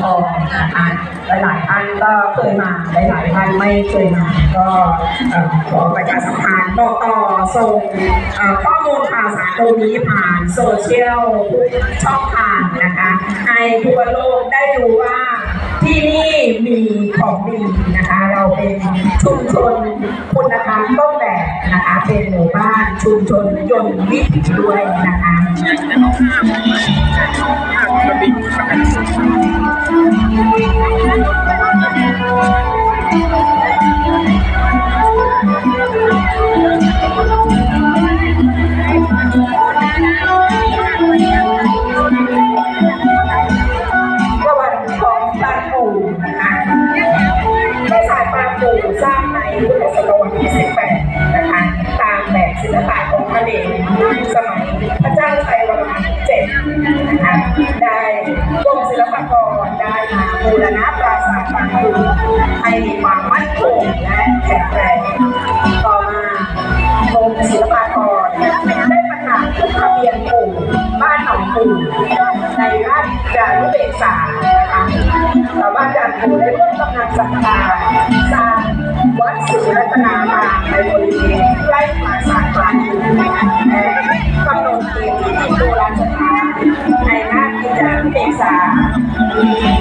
ทองนะคะหลายๆท่านก็เคยมาหลายๆท่านไม่เคยมาก็ขอประชาสัมพันธ์บอกต่อส่งข้อมูลข่าวสารตรงนี้ผ่านโซเชียลช่องทางนะคะให้ทั่วโลกได้รู้ว่าที่นี่มีของดีนะคะ เราเป็นชุมชนคุณธรรมต้นแบบนะคะเป็นหมู่บ้านชุมชนยนต์วิถีด้วยนะคะ ปู่สร้างในพุทธศตวรรษที่ 18 นะคะ ตามแบบศิลปะของพระเดชสมัยพระเจ้าชัยวรมันที่7นะคะได้กรมศิลปากรได้มาบูรณะปราสาทปางปูให้มีความมั่นคงและแข็งแรงต่อมากรมศิลปากรได้ประกาศทะเบียนปู่บ้านหนองปู่ สร้างวัดสุรัตนารามในบริเวณใกล้ปราสาทกลางเมืองและกำหนดเขตที่ดินโบราณสถานในราชจานุเบกสาร